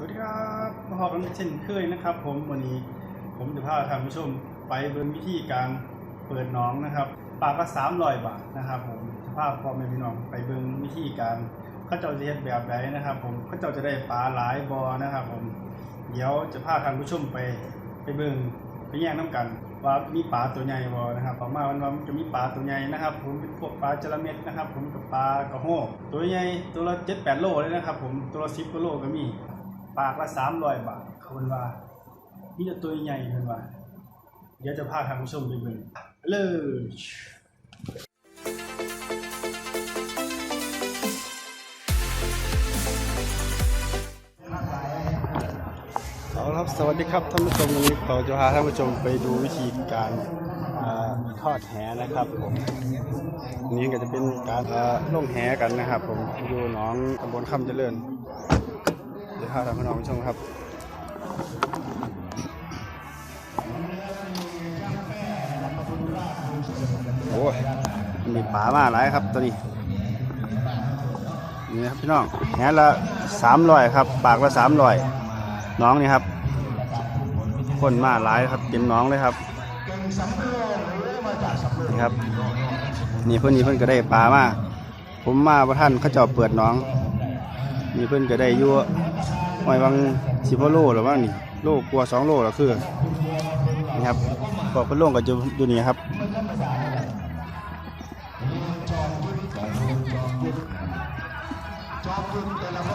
สวัสดีครับมาพบกันเช่นเคยนะครับ ผมวันนี้ผมจะพาท่านผู้ชมไปเบิ่งวิธีการเปิดน้องนะครับปากละสามร้อยบาทนะครับผมจะพาพ่อแม่พี่น้องไปเบิ่งวิธีการข้าเจ้าจะเฮ็ดแบบใดนะครับ ผมข้าเจ้าจะได้ปลาหลายบอนะครับ ผมเดี๋ยวจะพาท่านผู้ชมไปไปเบิ่งไปแย่งน้ำกัน ว่ามีปลาตัวใหญ่บอนะครับประมาณวันมันจะมีปลาตัวใหญ่นะครับ ผมเป็นพวกปลาจระเม็ดนะครับ ผมกับปลากระโหกตัวใหญ่ตัวละเจ็ดแปดโลเลยนะครับ ผมตัวละสิบกว่าโลก็มี ปากละสามร้อยบาทเขาเป็นว่ามีแต่ตัวใหญ่เป็นว่า เดี๋ยวจะพาทางผู้ชมไปเบิ่งเลยเอาละครับสวัสดีครับท่านผู้ชมวันนี้เราจะพาท่านผู้ชมไปดูวิธีการอทอดแหนะครับผมนี่ก็จะเป็นการอ่าล่องแหกันนะครับ ผมอยู่หนองตำบลคำเจริญ เดี๋ยวพาท่านผู้ชมครับโอ้ยมีป่ามาหลายครับตัวนี้นี่นะครับพี่น้องแหละสามร้อยครับ ปากละสามร้อยน้องนี่ครับ คนมาหลายครับเต็มน้องเลยครับนี่ครับนี่เพื่อนนี่เพื่อนก็ได้ปลามาผมมาพระท่านเขาเจ้าเปิดน้องนี่เพื่อนก็ได้ยั่ว หอยบางสิบโลหรือว่านี่โลกลัวสองโลแล้วคือนี่ครับบอกเพื่อนลงก็จะอยู่นี่ครับ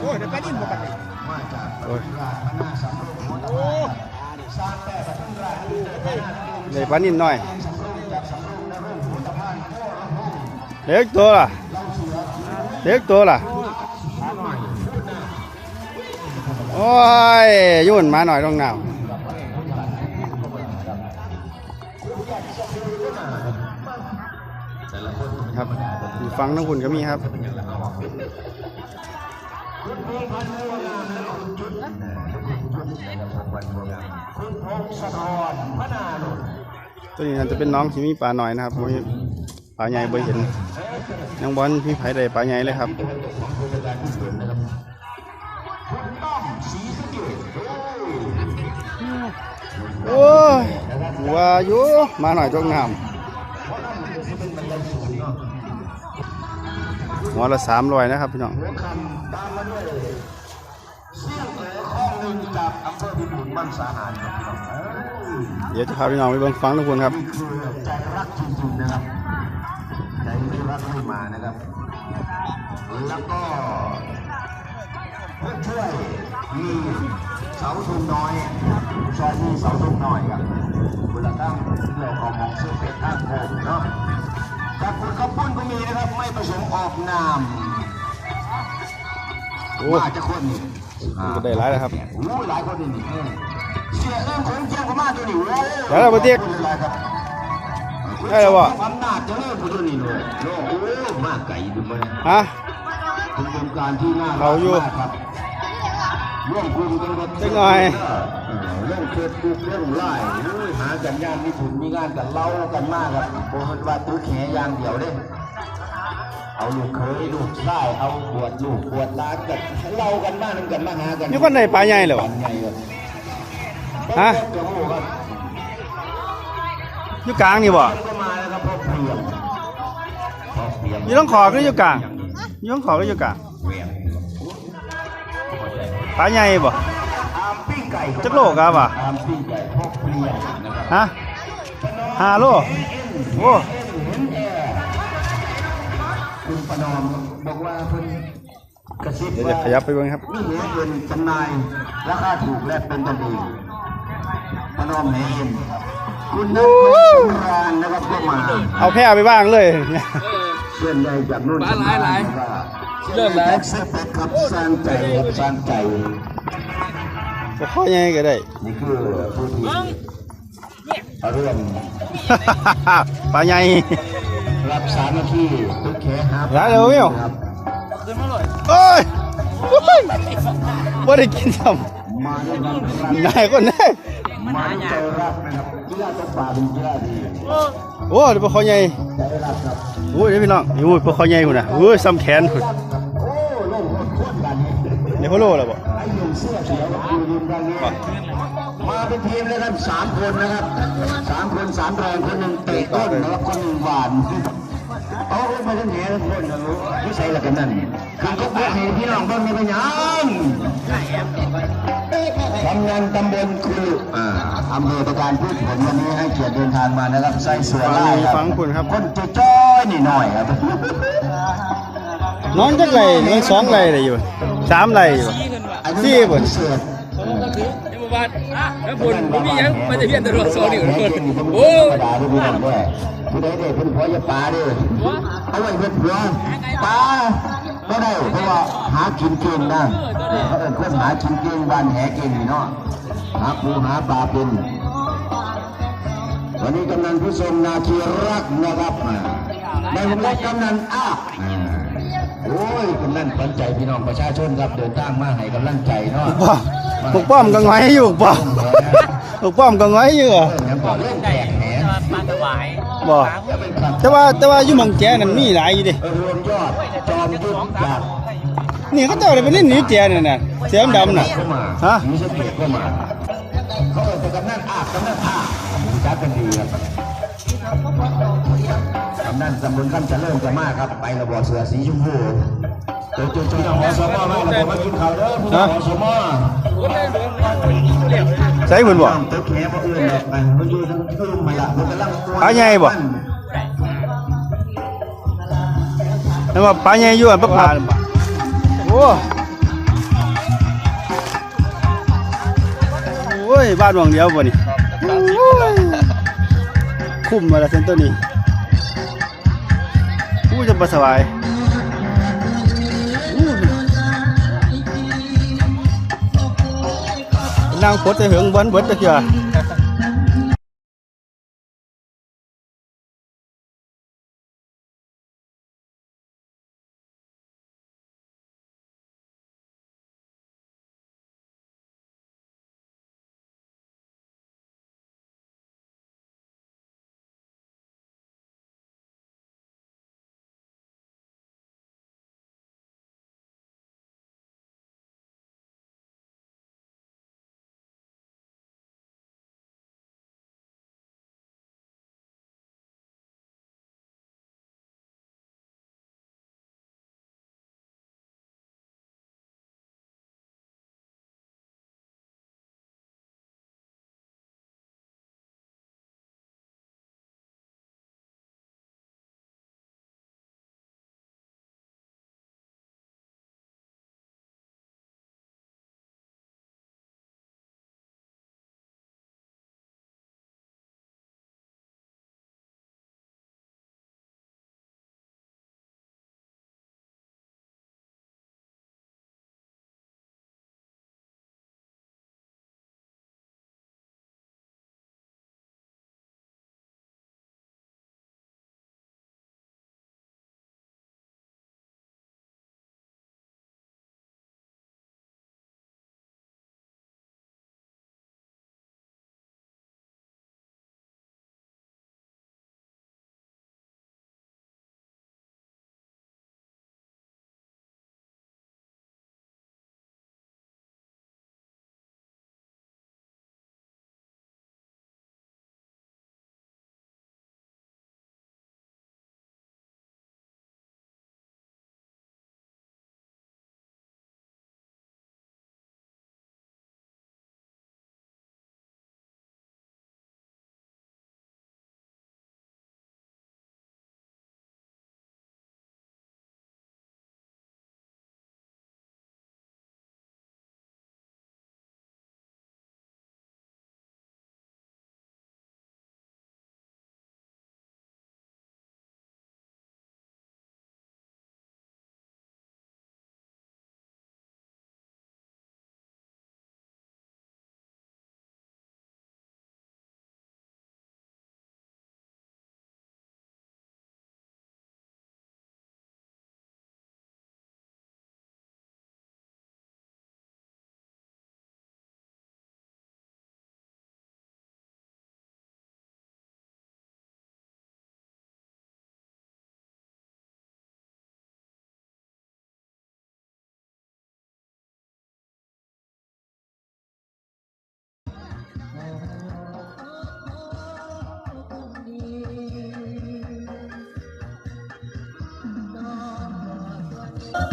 โอ้ยเดี๋ยวไปนี่หมดกันเลยโอ้ยเลยปลานิ่มหน่อยเล็กตัวล่ะเล็กตัวล่ะ โอ้ยยุ่นมาหน่อยต้องหนาวครับอยู่ฟังน้ำคุณก็มีครับตัวนี้น่าจะเป็นน้องที่มีปลาหน่อยนะครับบ่ปลาใหญ่บ่เห็นยังบอลพี่ไผ่ได้ปลาใหญ่เลยครับ โอ้ยว่าอยู่มาหน่อยจงงามหัวละสามร้อยนะครับพี่น้องเสี่ยงเอ๋ข้องหนองเดี๋ยวจะพาพี่น้องไปเบิ่งฟังทุกคนครับใจรักจริงๆนะครับใจไม่รักไม่มานะครับ แล้วก็เพื่อช่วยมีเสาทุนน้อย ซอยมีเสาทุนน้อยครับคุณละตั้งเราเอามองซื้อเป็ดข้างโคงเนาะกับคุณข้าวปุ้นก็มีนะครับ ไม่ประสงค์ออกนามโอ้มาจะคนนี่มันก็ได้หลายแล้วครับโอ้หลายคนนี่นี่เออเสียเรื่องของเจ้าก็มาตัวนี้โอ้แล้วเราไปเรียกหลายครับได้แล้วบ่อำนาจเจะเริ่มตัวนี้เลยโลกโอ้มากไก่ดูมันฮะเป็นโครงการที่น่ารัเราอยู่มากครับ ร่วมกลุ่มกันกับจักหน่อยเรื่องเฟซบุ๊กเรื่องไลน์โอ้ยหากันยามมีผุนมีงานกันเล่ากันมากครับโบมันว่าตื้อแขอย่างเดียวเด้เอาลูกเคยลูกชายเอาบวชลูกบวชหล้านกันเล่ากันมากนั่งกันมาหากันมีคนได้ปลาใหญ่เหรอปลาใหญ่ครับฮะอยู่กลางนี่บ่อยู่ต้องขอก็อยู่กลางอยู่ต้องขอก็อยู่กลางเวียง ปลาใหญ่บ่อามปิ้งไก่จักโลครับว่ะอามปิ้งไก่พ่อเพียงนะครับฮะห้าโลโอ้เห็นแอร์คุณประนอมบอกว่าเพิ่นกระซิบเดี๋ยวว่าจะขยับไปเบิ่งครับนี่เหนือเงินจำหน่ายราคาถูกและเป็นกันเองประนอมเหเอ็นคุณนัทสงกรานต์นะครับก็มาเอาแพร่ไปบ้างเลยเพื่อนใหญ่จากนู่นหลายหลาย เรื่องไหนเซ็ตครับสร้างใจครับสร้างใจบ่ข้อใหญ่ก็ได้นี่คือผู้ที่เอาเรื่องปลาใหญ่รับสารหน้าที่ทุกแขหาหลายแล้วเว้ยครับโอ้ยโอ้ยบ่ได้กินซ้มาด้วยกันครับำนายคนนี้มาด้วยใจรักนะครับกีฬาตกปลาเป็นกีฬาดีโอ้ยบ่ข้อใหญ่ใจรักครับโอ้ยเดี๋ยวพี่น้องโอ้ยบ่ข้อใหญ่พุ่นน่ะโอ้ยซ้ำแขนพุ่น โอ้ลงรถโคตรกันเดี๋ยวเขาโลแล้วบ่ไอ้หนุ่มเสื้อเขียวอยู่ริมด้านนี้มาเป็นทีมเลยครับสามคนนะครับสามคนสามแรงคนหนึ่งเตะต้นนะครับคนหนึ่งหวานเอาคนมาทั้งแหนคนนะรู้ไม่ใช่ละกันนั่นคือก็พวกเห็นพี่น้องเบ้างมีปัญญามกำนันตำบลคืออ่าอำเภอประการพืชผลวันนี้ให้เกียรติเดินทางมานะครับใส่เสื้อลายครับฟังคุณครับคนจะจ้อยนี่หน่อยครับน้องจักไรน้องสองไรเลยอยู่ สามไรอยู่สี่บ่เสื้อยังบ่บาดแล้วพุ่นบ่มียังมันจะเพี้ยนตลอดโซนี่คนโอ้ธรรมดาด้วยพี่น้องด้วยผู้ใดได้นผัวอย่าปลาด้อเอาไว้เพิ่นผัวปลาก็ได้เพราะว่าหากินเก่งนะเขาเอิ้นคนหากินเก่งบ้านแหเก่งนี่เนาะหาปูหาปลาเป็นวันนี้กำนันผู้ทรงนาคีรักนะครับในวงเล็บกำนันอ้า โอ้ยกำนันขวัญใจพี่น้องประชาชนครับเดินทางมาให้กำลังใจเนาะป้อมปกป้อมก็ง้อยอยู่ป้อมปกป้อมก็ง้อยอยู่เหรอเรื่องบอกเรื่องแตกแหนมาถวายบ่จะเป็นครับแต่ว่าแต่ว่าอยู่หมองแจนั่นมีหลายอยู่เดิเออรวมยอดจอมยุทธจากนี่เขาเจ้าได้ไปเล่นหนีแจนั่นน่ะเสียมดำน่ะเข้ามาฮะมีสเปียเข้ามาเขาเอิ้นแต่กำนันอาบกำนันอาบรู้จักกันดีครับกำนั่นตำบลคำเจะเริญจะมากครับไประบอเสือสีชมพูโจโจโจน้องหอสมอมาระบอมากินข้าวเด้อผู้น้องหอสมอใส่เพิ่นบ่น้องตัวแขกบ่อื่นหรอกนะมันอยู่ทั้งคืนมาละมันกำลังปลาใหญ่บ่แล้วว่าปลาใหญ่อยู่อันปลาปลาโอ้โอ้ยบ้านหวังเดียวบ่นี่คุ้มมาแล้วเซนตัวนี้ จะมาสบายนั่งพดจะเหิงบอนเบิดตะเกีย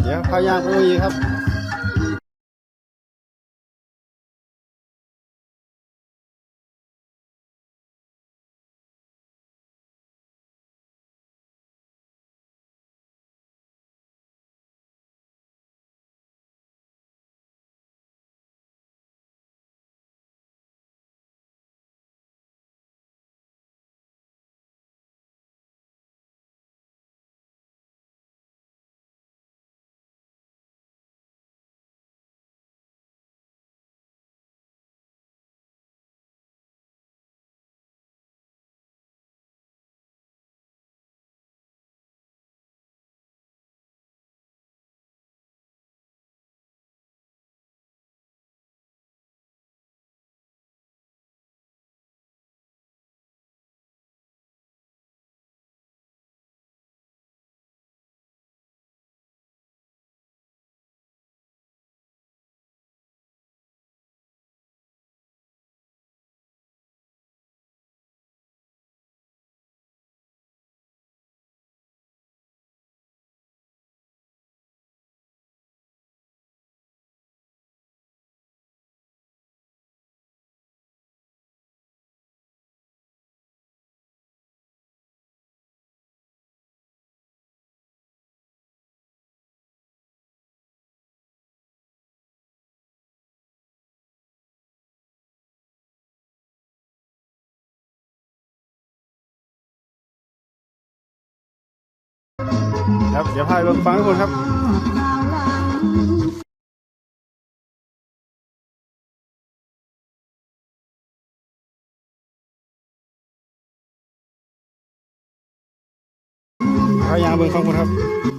เดี๋ยวข้าวยางไปดูอีครับ ครับเดี๋ยวพายไปฟังทุกคนครับพายางเบิ้งฟังคนครับ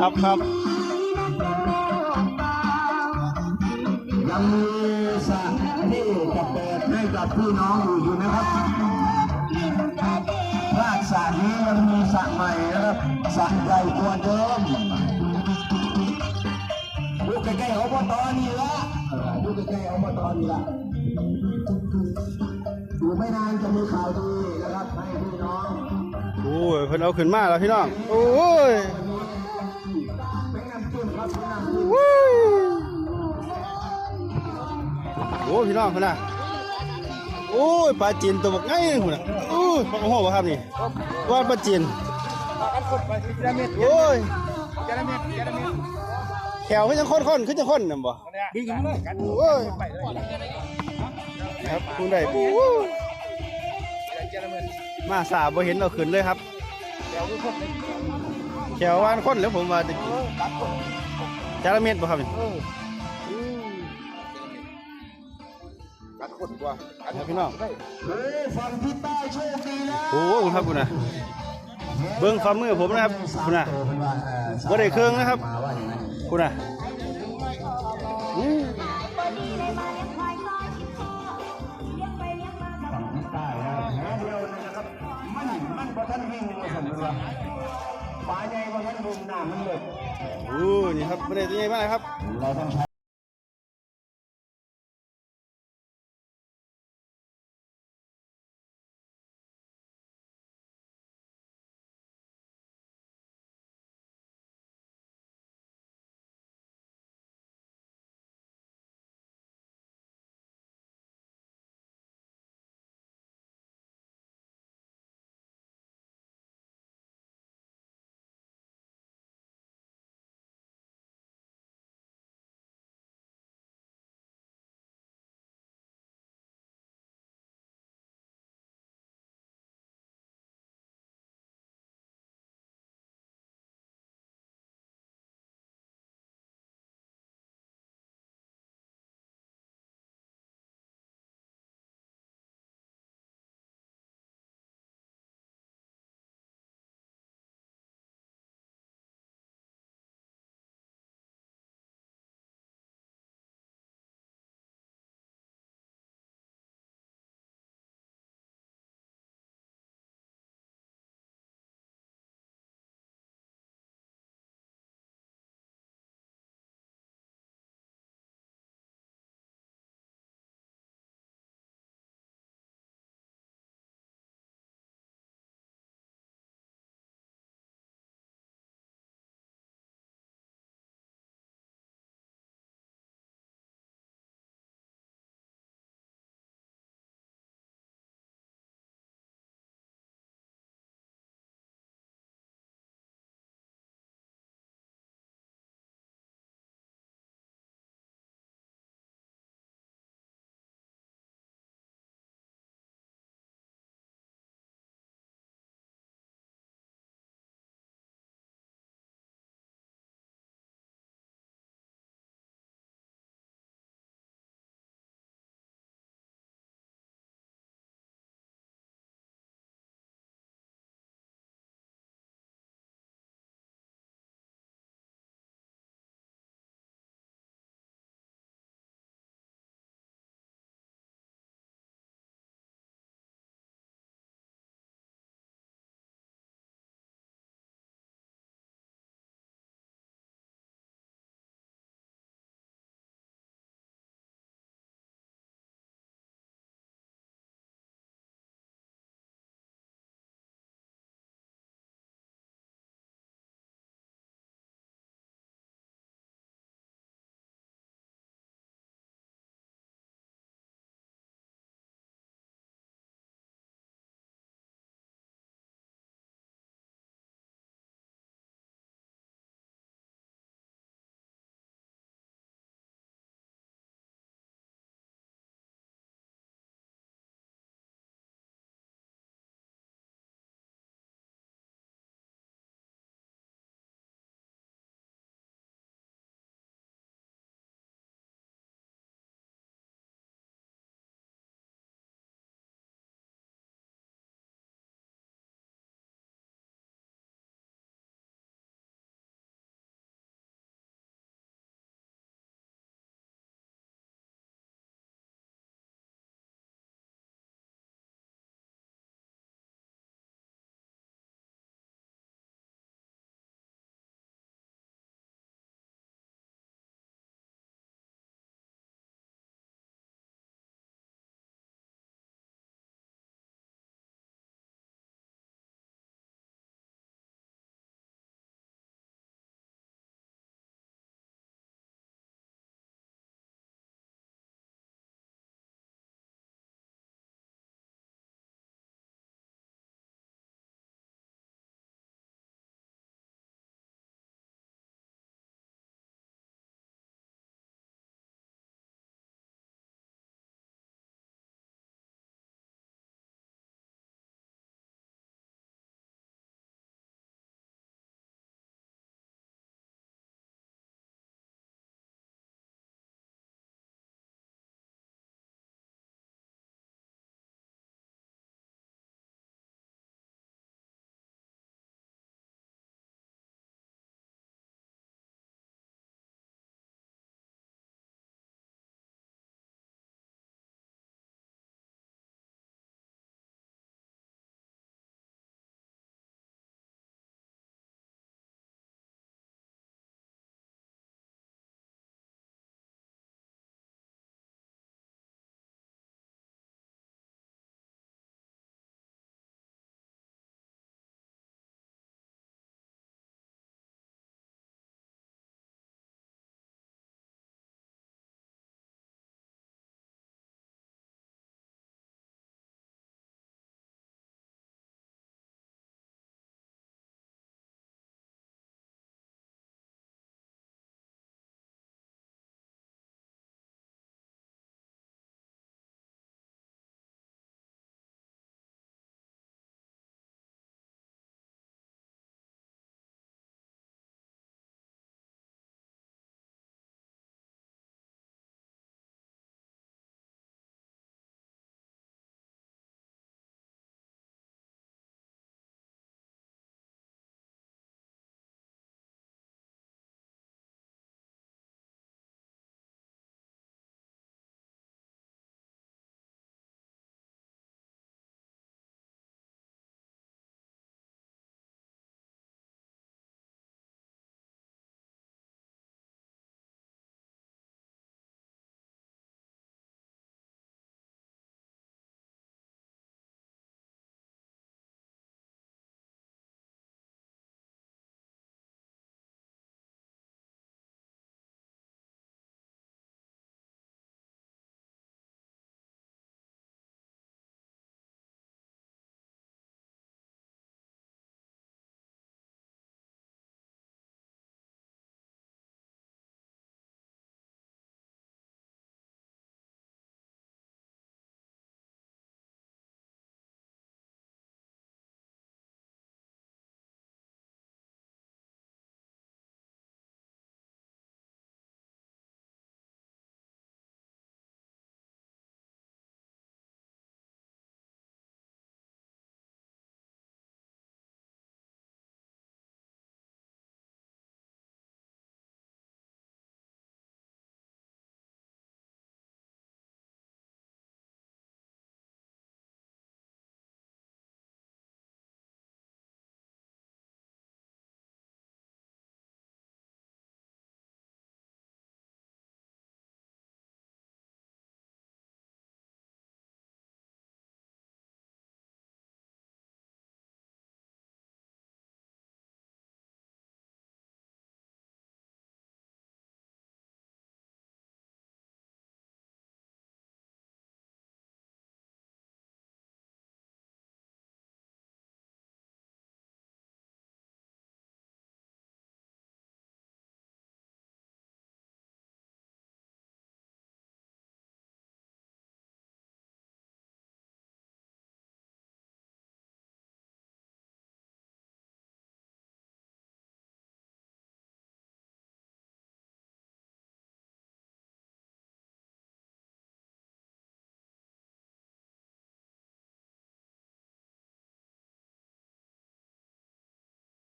ครับครับยังมีสระที่จะเปิดให้กับพี่น้องอยู่อยู่นะครับพลาดสระนี้ยังมีสระใหม่นะครับสระใหญ่กว่าเดิมดูใกล้ๆอบตนี่ละดูใกล้ๆอบตนี่ละอยู่ไม่นานจะมีข่าวดีนะครับให้พี่น้องโอ้ยเพิ่นเอาขึ้นมาแล้วพี่น้องโอ้ย โอ้พี่น้องคนน่ะโอ้ยปลาจีนตัวบักไงคนน่ะโอ้ยปลากระบ่ครับนี่ว่านปลาจีนโอ้ยแถวขึ้นยังค้นค้นขึ้นจะงค้นน่ะบ่บินขึ้นเลยโอ้ยครับคุณได้ปูมาสาบ่เห็นเราขึ้นเลยครับแถวว่านค้นแล้วผมมาจะกินจาระเม็ดบ่ครับนี่ คนกว่าครับพี่น้องเฮ้ยฝั่งทิศใต้โชคดีแล้วโอ้โหคุณครับคุณนะเบิ้งฝ่ามือผมนะครับคุณนะบ่ได้เครื่องนะครับมาว่าอย่างนั้นคุณนะอืมฝั่งทิศใต้นะแพ้เดียวนะครับมันมันบ่ทันวิ่งว่าซั่นว่าปลาใหญ่บ่ทันวิ่งน้ามันเลยโอ้นี่ครับไม่ได้ตัวใหญ่มากครับเราต้องใช้